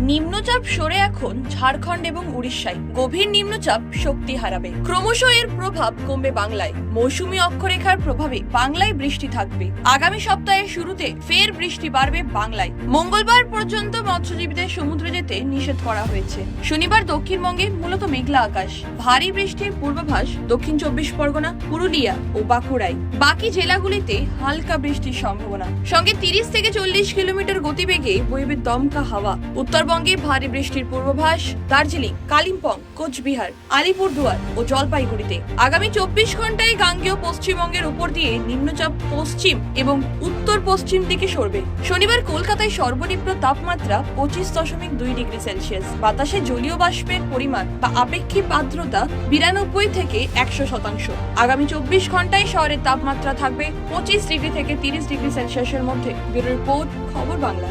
নিম্নচাপ সরে এখন ঝাড়খণ্ড এবং উড়িষ্যায়। গভীর নিম্নচাপ শক্তি হারাবে। ক্রমশ এর প্রভাব কমবে বাংলায়। মৌসুমি অক্ষরেখার প্রভাবে বাংলায় বৃষ্টি থাকবে। আগামী সপ্তাহের শুরুতে ফের বৃষ্টি বাড়বে বাংলায়। মঙ্গলবার পর্যন্ত মৎস্যজীবীদের সমুদ্রে যেতে নিষেধ করা হয়েছে। শনিবার দক্ষিণবঙ্গে মূলত মেঘলা আকাশ। ভারী বৃষ্টির পূর্বাভাস দক্ষিণ চব্বিশ পরগনা, পুরুলিয়া ও বাঁকুড়ায়। বাকি জেলাগুলিতে হালকা বৃষ্টির সম্ভাবনা। সঙ্গে তিরিশ থেকে চল্লিশ কিলোমিটার গতিবেগে বইবে দমকা হাওয়া। উত্তরবঙ্গে ভারী বৃষ্টির পূর্বাভাস, দার্জিলিং, কালিম্পং, কোচবিহার, আলিপুরদুয়ার ও জলপাইগুড়িতে। আগামী চব্বিশ ঘন্টায় গাঙ্গেয় পশ্চিমবঙ্গের উপর দিয়ে নিম্নচাপ পশ্চিম এবং উত্তর পশ্চিম দিকে সরবে। শনিবার কলকাতায় সর্বনিম্ন তাপমাত্রা পঁচিশ দশমিক দুই ডিগ্রি সেলসিয়াস। বাতাসে জলীয় বাষ্পের পরিমাণ বা আপেক্ষিক আর্দ্রতা বিরানব্বই থেকে একশো শতাংশ। আগামী চব্বিশ ঘন্টায় শহরের তাপমাত্রা থাকবে পঁচিশ ডিগ্রি থেকে তিরিশ ডিগ্রি সেলসিয়াসের মধ্যে। ব্যুরো রিপোর্ট, খবর বাংলা।